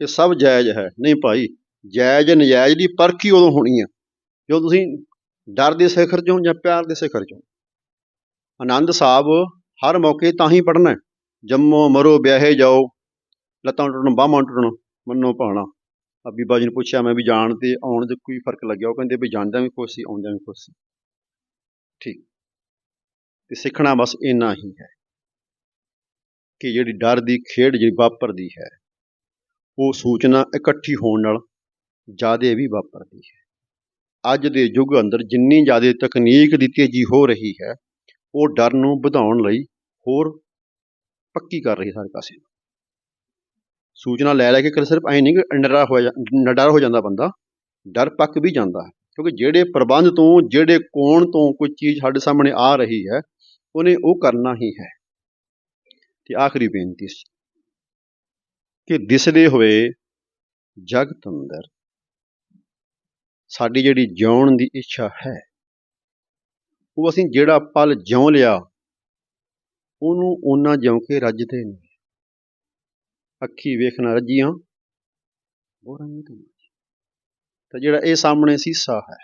ਕਿ ਸਭ ਜਾਇਜ਼ ਹੈ। ਨਹੀਂ ਭਾਈ, ਜਾਇਜ਼ ਨਜਾਇਜ਼ ਦੀ ਪਰਖ ਹੀ ਉਦੋਂ ਹੋਣੀ ਆ ਜੋ ਤੁਸੀਂ ਡਰ ਦੇ ਸਿਖਰ 'ਚੋਂ ਜਾਂ ਪਿਆਰ ਦੇ ਸਿਖਰ 'ਚੋਂ। ਆਨੰਦ ਸਾਹਿਬ ਹਰ ਮੌਕੇ ਤਾਂ ਹੀ ਪੜ੍ਹਨਾ ਜੰਮੋ, ਮਰੋ, ਵਿਆਹੇ ਜਾਓ, ਲੱਤਾਂ ਟੁੱਟਣ, ਬਾਹਾਂ ਟੁੱਟਣ, ਮੰਨੋ ਭਾਣਾ। ਆ ਬੀਬਾ ਜੀ ਨੂੰ ਪੁੱਛਿਆ, ਮੈਂ ਵੀ ਜਾਣ ਤੇ ਆਉਣ 'ਚ ਕੋਈ ਫ਼ਰਕ ਲੱਗਿਆ? ਉਹ ਕਹਿੰਦੇ ਵੀ ਜਾਂਦਿਆਂ ਵੀ ਖੁਸ਼ ਸੀ, ਆਉਂਦਿਆਂ ਵੀ ਖੁਸ਼ ਸੀ। ਠੀਕ। ਤੇ ਸਿੱਖਣਾ ਬਸ ਇੰਨਾ ਹੀ ਹੈ। ਕਿ ਜਿਹੜੀ ਡਰ ਦੀ ਖੇਡ ਜਿਹੜੀ ਵਾਪਰਦੀ ਹੈ, ਉਹ ਸੂਚਨਾ ਇਕੱਠੀ ਹੋਣ ਨਾਲ ਜ਼ਿਆਦਾ ਵੀ ਵਾਪਰਦੀ ਹੈ। ਅੱਜ ਦੇ ਯੁੱਗ ਅੰਦਰ ਜਿੰਨੀ ਜ਼ਿਆਦਾ ਤਕਨੀਕ ਦੀ ਤੇਜ਼ੀ ਹੋ ਰਹੀ ਹੈ, ਉਹ ਡਰ ਨੂੰ ਵਧਾਉਣ ਲਈ ਹੋਰ ਪੱਕੀ ਕਰ ਰਹੀ ਹੈ ਸਾਰੇ ਪਾਸੇ। ਸੂਚਨਾ ਲੈ ਲੈ ਕੇ ਕਰ ਸਿਰਫ ਐਂ ਨਹੀਂ ਕਿ ਨਡਰਾ ਹੋ ਨਡਰ ਹੋ ਜਾਂਦਾ ਬੰਦਾ, ਡਰ ਪੱਕ ਵੀ ਜਾਂਦਾ ਹੈ। ਕਿਉਂਕਿ ਜਿਹੜੇ ਪ੍ਰਬੰਧ ਤੋਂ, ਜਿਹੜੇ ਕੋਣ ਤੋਂ ਕੋਈ ਚੀਜ਼ ਸਾਡੇ ਸਾਹਮਣੇ ਆ ਰਹੀ ਹੈ, ਉਹਨੇ ਉਹ ਕਰਨਾ ਹੀ ਹੈ। ਤੇ ਆਖਰੀ ਬੇਨਤੀ ਸੀ ਕਿ ਦਿਸਦੇ ਹੋਏ ਜਗਤ ਅੰਦਰ ਸਾਡੀ ਜਿਹੜੀ ਜਿਉਣ ਦੀ ਇੱਛਾ ਹੈ, ਉਹ ਅਸੀਂ ਜਿਹੜਾ ਪਲ ਜਿਉ ਲਿਆ, ਉਹਨੂੰ ਉਹਨਾਂ ਜਿਉ ਕੇ ਰੱਜਦੇ ਨਹੀਂ। ਅੱਖੀ ਵੇਖਣਾ ਰੱਜੀਆਂ, ਬੋਰਾਂ ਤੇ ਤਾਂ ਜਿਹੜਾ ਇਹ ਸਾਹਮਣੇ ਸੀਸਾ ਹੈ,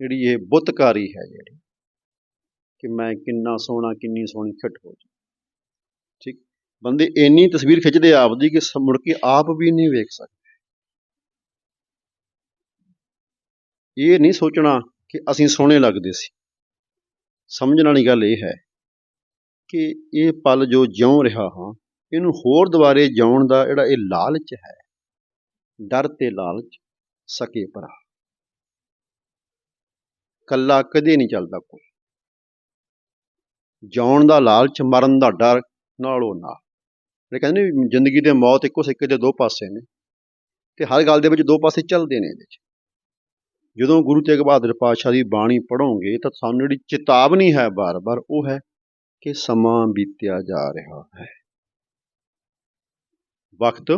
ਜਿਹੜੀ ਇਹ ਬੁੱਤਕਾਰੀ ਹੈ ਜਿਹੜੀ, ਕਿ ਮੈਂ ਕਿੰਨਾ ਸੋਹਣਾ, ਕਿੰਨੀ ਸੋਹਣੀ ਫਿੱਟ ਹੋ ਜਾ ਬੰਦੇ ਇੰਨੀ ਤਸਵੀਰ ਖਿੱਚਦੇ ਆਪਦੀ ਕਿ ਮੁੜ ਕੇ ਆਪ ਵੀ ਨਹੀਂ ਵੇਖ ਸਕਦੇ। ਇਹ ਨਹੀਂ ਸੋਚਣਾ ਕਿ ਅਸੀਂ ਸੋਹਣੇ ਲੱਗਦੇ ਸੀ। ਸਮਝਣ ਵਾਲੀ ਗੱਲ ਇਹ ਹੈ ਕਿ ਇਹ ਪਲ ਜੋ ਜਿਉਂ ਰਿਹਾ ਹਾਂ, ਇਹਨੂੰ ਹੋਰ ਦੁਬਾਰੇ ਜਿਉਣ ਦਾ ਜਿਹੜਾ ਇਹ ਲਾਲਚ ਹੈ, ਡਰ ਤੇ ਲਾਲਚ ਸਕੇ ਭਰਾ। ਕੱਲਾ ਕਦੇ ਨਹੀਂ ਚੱਲਦਾ ਕੋਈ। ਜਿਉਣ ਦਾ ਲਾਲਚ, ਮਰਨ ਦਾ ਡਰ ਨਾਲੋਂ ਨਾਲ ਇਹ ਕਹਿੰਦੇ ਨੇ ਜ਼ਿੰਦਗੀ ਤੇ ਮੌਤ ਇੱਕੋ ਸਿੱਕੇ ਦੇ ਦੋ ਪਾਸੇ ਨੇ ਤੇ ਹਰ ਗੱਲ ਦੇ ਵਿੱਚ ਦੋ ਪਾਸੇ ਚੱਲਦੇ ਨੇ ਇਹਦੇ 'ਚ। ਜਦੋਂ ਗੁਰੂ ਤੇਗ ਬਹਾਦਰ ਪਾਤਸ਼ਾਹ ਦੀ ਬਾਣੀ ਪੜ੍ਹੋਗੇ ਤਾਂ ਸਾਨੂੰ ਜਿਹੜੀ ਚੇਤਾਵਨੀ ਹੈ ਬਾਰ-ਬਾਰ ਉਹ ਹੈ ਕਿ ਸਮਾਂ ਬੀਤਿਆ ਜਾ ਰਿਹਾ ਹੈ। ਵਕਤ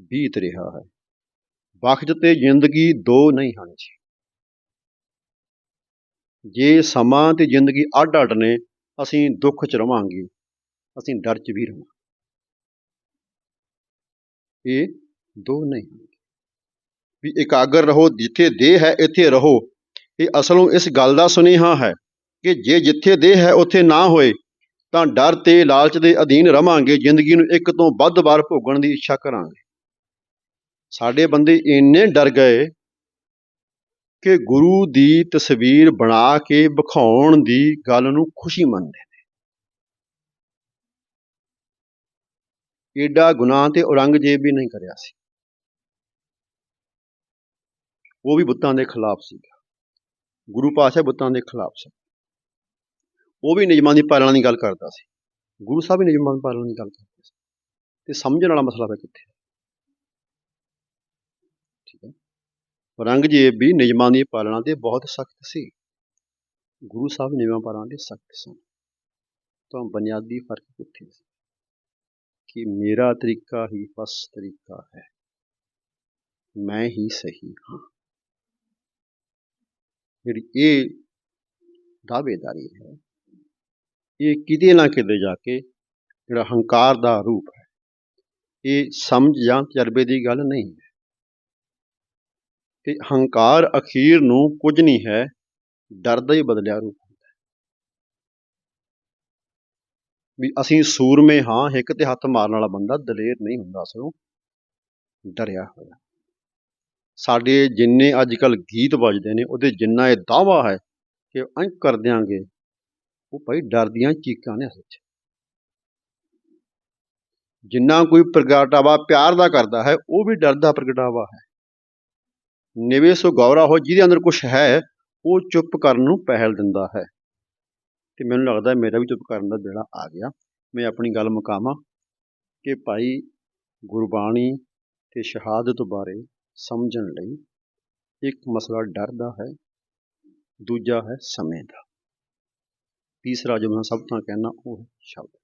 ਬੀਤ ਰਿਹਾ ਹੈ। ਵਕਤ ਤੇ ਜ਼ਿੰਦਗੀ ਦੋ ਨਹੀਂ ਹਨ ਜੀ। ਜੇ ਸਮਾਂ ਤੇ ਜ਼ਿੰਦਗੀ ਅੱਡ-ਅੱਡ ਨੇ, ਅਸੀਂ ਦੁੱਖ 'ਚ ਰਵਾਂਗੇ, ਅਸੀਂ ਡਰ 'ਚ ਵੀ ਰਵਾਂਗੇ। ਇਹ ਦੋ ਨਹੀਂ ਵੀ ਇਕਾਗਰ ਰਹੋ, ਜਿੱਥੇ ਦੇਹ ਹੈ, ਇੱਥੇ ਰਹੋ। ਇਹ ਅਸਲੋਂ ਇਸ ਗੱਲ ਦਾ ਸੁਨੇਹਾ ਹੈ ਕਿ ਜੇ ਜਿੱਥੇ ਦੇਹ ਹੈ, ਉੱਥੇ ਨਾ ਹੋਏ, ਤਾਂ ਡਰ ਤੇ ਲਾਲਚ ਦੇ ਅਧੀਨ ਰਵਾਂਗੇ, ਜ਼ਿੰਦਗੀ ਨੂੰ ਇੱਕ ਤੋਂ ਵੱਧ ਵਾਰ ਭੋਗਣ ਦੀ ਇੱਛਾ ਕਰਾਂਗੇ। ਸਾਡੇ ਬੰਦੇ ਇੰਨੇ ਡਰ ਗਏ ਕਿ ਗੁਰੂ ਦੀ ਤਸਵੀਰ ਬਣਾ ਕੇ ਵਿਖਾਉਣ ਦੀ ਗੱਲ ਨੂੰ ਖੁਸ਼ੀ ਮੰਨਦੇ ਨੇ ਏਡਾ ਗੁਨਾਹ ਤੇ ਔਰੰਗਜ਼ੇਬ ਵੀ ਨਹੀਂ ਕਰਿਆ ਸੀ। ਉਹ ਵੀ ਬੁੱਤਾਂ ਦੇ ਖਿਲਾਫ ਸੀ ਗੁਰੂ ਪਾਤਸ਼ਾਹ ਬੁੱਤਾਂ ਦੇ ਖਿਲਾਫ ਸੀ। ਉਹ ਵੀ ਨਿਯਮਾਂ ਦੀ ਪਾਲਣਾ ਦੀ ਗੱਲ ਕਰਦਾ ਸੀ। ਗੁਰੂ ਸਾਹਿਬ ਵੀ ਨਿਯਮਾਂ ਦੀ ਪਾਲਣਾ ਦੀ ਗੱਲ ਕਰਦੇ ਸੀ। ਤੇ ਸਮਝਣ ਵਾਲਾ ਮਸਲਾ ਹੈ ਕਿੱਥੇ ਠੀਕ ਹੈ। ਔਰੰਗਜ਼ੇਬ ਵੀ ਨਿਯਮਾਂ ਦੀ ਪਾਲਣਾ ਤੇ ਬਹੁਤ ਸਖਤ ਸੀ। ਗੁਰੂ ਸਾਹਿਬ ਨਿਯਮਾਂ ਪਾਲਣਾ ਦੇ ਸਖਤ ਸਨ। ਤਾਂ ਬੁਨਿਆਦੀ ਫ਼ਰਕ ਕਿੱਥੇ ਸੀ? ਕਿ ਮੇਰਾ ਤਰੀਕਾ ਹੀ ਬਸ ਤਰੀਕਾ ਹੈ ਮੈਂ ਹੀ ਸਹੀ ਹਾਂ ਜਿਹੜੀ ਇਹ ਦਾਅਵੇਦਾਰੀ ਹੈ ਇਹ ਕਿਤੇ ਨਾ ਕਿਤੇ ਜਾ ਕੇ ਜਿਹੜਾ ਹੰਕਾਰ ਦਾ ਰੂਪ ਹੈ ਇਹ ਸਮਝ ਜਾਂ ਤਜਰਬੇ ਦੀ ਗੱਲ ਨਹੀਂ ਹੈ ਤੇ ਹੰਕਾਰ ਅਖੀਰ ਨੂੰ ਕੁਝ ਨਹੀਂ ਹੈ ਡਰ ਦਾ ਹੀ ਬਦਲਿਆ ਰੂਪ ਹੁੰਦਾ ਹੈ ਵੀ ਅਸੀਂ ਸੂਰਮੇ ਹਾਂ, ਹਿੱਕ ਤੇ ਹੱਥ ਮਾਰਨ ਵਾਲਾ ਬੰਦਾ, ਦਲੇਰ ਨਹੀਂ ਹੁੰਦਾ ਅਸਲੋਂ ਡਰਿਆ ਹੋਇਆ। ਸਾਡੇ ਜਿੰਨੇ ਅੱਜ ਕੱਲ ਗੀਤ ਵੱਜਦੇ ਨੇ, ਉਹਦੇ ਜਿੰਨਾ ਇਹ ਦਾਵਾ ਹੈ ਕਿ ਅੰਕ ਕਰ ਦਿਆਂਗੇ, ਉਹ ਭਾਈ ਡਰ ਦੀਆਂ ਚੀਕਾਂ ਨੇ ਸੱਚ ਜਿੰਨਾ ਕੋਈ ਪ੍ਰਗਟਾਵਾ ਪਿਆਰ ਦਾ ਕਰਦਾ ਹੈ, ਉਹ ਵੀ ਡਰ ਦਾ ਪ੍ਰਗਟਾਵਾ ਹੈ। ਨਿਵੇ ਸੋ ਗੌਰਾ ਹੋ, ਜਿਹਦੇ ਅੰਦਰ ਕੁਝ ਹੈ, ਉਹ ਚੁੱਪ ਕਰਨ ਨੂੰ ਪਹਿਲ ਦਿੰਦਾ ਹੈ। ਅਤੇ ਮੈਨੂੰ ਲੱਗਦਾ ਮੇਰਾ ਵੀ ਚੁੱਪ ਕਰਨ ਦਾ ਵੇਲਾ ਆ ਗਿਆ। ਮੈਂ ਆਪਣੀ ਗੱਲ ਮੁਕਾਵਾਂ ਕਿ ਭਾਈ ਗੁਰਬਾਣੀ ਅਤੇ ਸ਼ਹਾਦਤ ਬਾਰੇ ਸਮਝਣ ਲਈ ਇੱਕ ਮਸਲਾ ਡਰ ਦਾ ਹੈ, ਦੂਜਾ ਹੈ ਸਮੇਂ ਦਾ। ਤੀਸਰਾ ਜੋ ਮੈਂ ਸਭ ਤੋਂ ਕਹਿਣਾ ਉਹ ਹੈ ਸ਼ਬਦ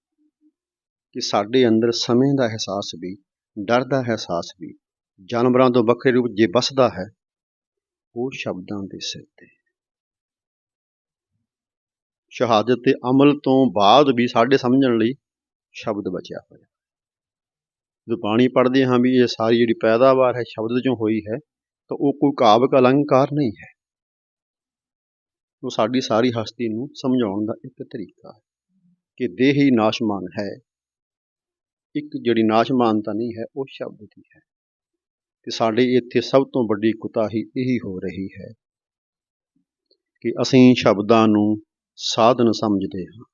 ਕਿ ਸਾਡੇ ਅੰਦਰ ਸਮੇਂ ਦਾ ਅਹਿਸਾਸ ਵੀ, ਡਰ ਦਾ ਅਹਿਸਾਸ ਵੀ, ਜਾਨਵਰਾਂ ਤੋਂ ਵੱਖਰੇ ਰੂਪ ਜੇ ਬਸਦਾ ਹੈ, ਉਹ ਸ਼ਬਦਾਂ ਦੇ ਸਿਰ ਤੇ ਸ਼ਹਾਦਤ ਤੇ ਅਮਲ ਤੋਂ ਬਾਅਦ ਵੀ ਸਾਡੇ ਸਮਝਣ ਲਈ ਸ਼ਬਦ ਬਚਿਆ ਹੋਇਆ। ਜਦੋਂ ਬਾਣੀ ਪੜ੍ਹਦੇ ਹਾਂ ਵੀ ਇਹ ਸਾਰੀ ਜਿਹੜੀ ਪੈਦਾਵਾਰ ਹੈ ਸ਼ਬਦ ਚੋਂ ਹੋਈ ਹੈ, ਤਾਂ ਉਹ ਕੋਈ ਕਾਵਿਕ ਅਲੰਕਾਰ ਨਹੀਂ ਹੈ। ਉਹ ਸਾਡੀ ਸਾਰੀ ਹਸਤੀ ਨੂੰ ਸਮਝਾਉਣ ਦਾ ਇੱਕ ਤਰੀਕਾ ਹੈ ਕਿ ਦੇਹ ਹੀ ਨਾਸ਼ਮਾਨ ਹੈ। ਇੱਕ ਜਿਹੜੀ ਨਾਸ਼ਮਾਨਤਾ ਨਹੀਂ ਹੈ, ਉਹ ਸ਼ਬਦ ਦੀ ਹੈ। ਤੇ ਸਾਡੇ ਇੱਥੇ ਸਭ ਤੋਂ ਵੱਡੀ ਕੁਤਾਹੀ ਇਹੀ ਹੋ ਰਹੀ ਹੈ ਕਿ ਅਸੀਂ ਸ਼ਬਦਾਂ ਨੂੰ ਸਾਧਨ ਸਮਝਦੇ ਹਾਂ।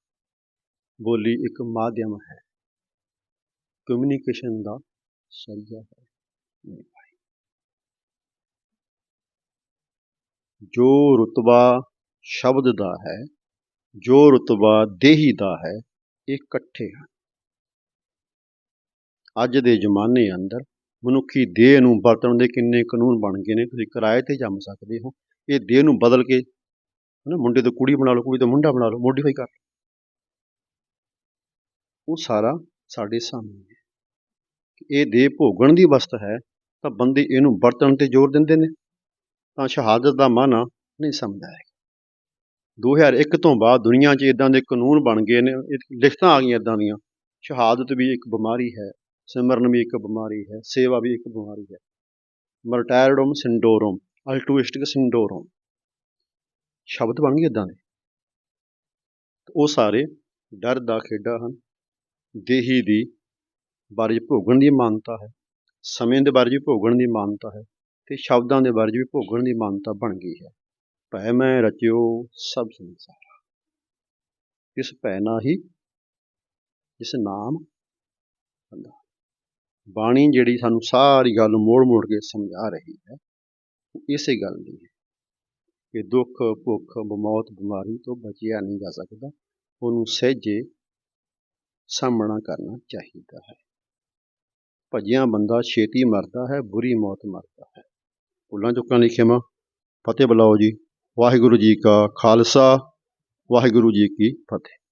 ਬੋਲੀ ਇੱਕ ਮਾਧਿਅਮ ਹੈ। ਕਮਿਊਨੀਕੇਸ਼ਨ ਦਾ ਸਰੀਆ ਹੈ। ਮੇਰੇ ਜੋ ਰੁਤਬਾ ਸ਼ਬਦ ਦਾ ਹੈ, ਜੋ ਰੁਤਬਾ ਦੇਹੀ ਦਾ ਹੈ, ਇਹ ਇਕੱਠੇ ਹਨ। ਅੱਜ ਦੇ ਜ਼ਮਾਨੇ ਅੰਦਰ ਮਨੁੱਖੀ ਦੇਹ ਨੂੰ ਵਰਤਣ ਦੇ ਕਿੰਨੇ ਕਾਨੂੰਨ ਬਣ ਗਏ ਨੇ, ਤੁਸੀਂ ਕਿਰਾਏ ਤੇ ਜੰਮ ਸਕਦੇ ਹੋ। ਇਹ ਦੇਹ ਨੂੰ ਬਦਲ ਕੇ ਹਨਾ ਮੁੰਡੇ ਤੋਂ ਕੁੜੀ ਬਣਾ ਲਓ, ਕੁੜੀ ਤੋਂ ਮੁੰਡਾ ਬਣਾ ਲਓ ਮੋਡੀਫਾਈ ਕਰ ਲਓ। ਉਹ ਸਾਰਾ ਸਾਡੇ ਸਾਹਮਣੇ ਹੈ। ਇਹ ਦੇਹ ਭੋਗਣ ਦੀ ਵਸਤ ਹੈ, ਤਾਂ ਬੰਦੇ ਇਹਨੂੰ ਵਰਤਣ ਤੇ ਜ਼ੋਰ ਦਿੰਦੇ ਨੇ। ਤਾਂ ਸ਼ਹਾਦਤ ਦਾ ਮਾਨਾ ਨਹੀਂ ਸਮਝਦਾ ਹੈ 2001 ਤੋਂ ਬਾਅਦ ਦੁਨੀਆ 'ਚ ਇਦਾਂ ਦੇ ਕਾਨੂੰਨ ਬਣ ਗਏ ਨੇ ਲਿਖਤਾਂ ਆ ਗਈਆਂ ਇਦਾਂ ਦੀਆਂ। ਸ਼ਹਾਦਤ ਵੀ ਇੱਕ ਬਿਮਾਰੀ ਹੈ, ਸਿਮਰਨ ਵੀ ਇੱਕ ਬਿਮਾਰੀ ਹੈ, ਸੇਵਾ ਵੀ ਇੱਕ ਬਿਮਾਰੀ ਹੈ। ਮਰਟਾਇਰਡਮ ਸਿੰਡੋਰਮ ਅਲਟੂਇਸਟਿਕ ਸਿੰਡੋਰਮ। ਸ਼ਬਦ ਬਣ ਗਏ ਇਦਾਂ ਦੇ। ਉਹ ਸਾਰੇ ਡਰ ਦਾ ਖੇਡਾ ਹਨ। ਦੇਹੀ ਦੀ ਬਾਰੇ 'ਚ ਭੋਗਣ ਦੀ ਮਾਨਤਾ ਹੈ। ਸਮੇਂ ਦੇ ਬਾਰੇ ਭੋਗਣ ਦੀ ਮਾਨਤਾ ਹੈ ਤੇ ਸ਼ਬਦਾਂ ਦੇ ਬਾਰੇ 'ਚ ਵੀ ਭੋਗਣ ਦੀ ਮਾਨਤਾ ਬਣ ਗਈ ਹੈ। ਭੈ ਮੈਂ ਰਚਿਓ ਸਭ ਸੰਸਾਰ। ਇਸ ਭੈ ਨਾ ਹੀ ਇਸ ਨਾਮ ਬੰਦਾ ਬਾਣੀ ਜਿਹੜੀ ਸਾਨੂੰ ਸਾਰੀ ਗੱਲ ਮੋੜ ਮੋੜ ਕੇ ਸਮਝਾ ਰਹੀ ਹੈ ਇਸੇ ਗੱਲ ਦੀ ਹੈ। ਕਿ ਦੁੱਖ, ਭੁੱਖ, ਮੌਤ, ਬਿਮਾਰੀ ਤੋਂ ਬਚਿਆ ਨਹੀਂ ਜਾ ਸਕਦਾ, ਉਹਨੂੰ ਸਹਿਜੇ ਸਾਹਮਣਾ ਕਰਨਾ ਚਾਹੀਦਾ ਹੈ। ਭਜਿਆ ਬੰਦਾ ਛੇਤੀ ਮਰਦਾ ਹੈ, ਬੁਰੀ ਮੌਤ ਮਰਦਾ ਹੈ। ਭੁੱਲਾਂ ਚੁੱਕਾਂ ਲਈ ਖਿਮਾ, ਫਤਿਹ ਬੁਲਾਓ ਜੀ। ਵਾਹਿਗੁਰੂ ਜੀ ਕਾ ਖਾਲਸਾ, ਵਾਹਿਗੁਰੂ ਜੀ ਕੀ ਫਤਿਹ।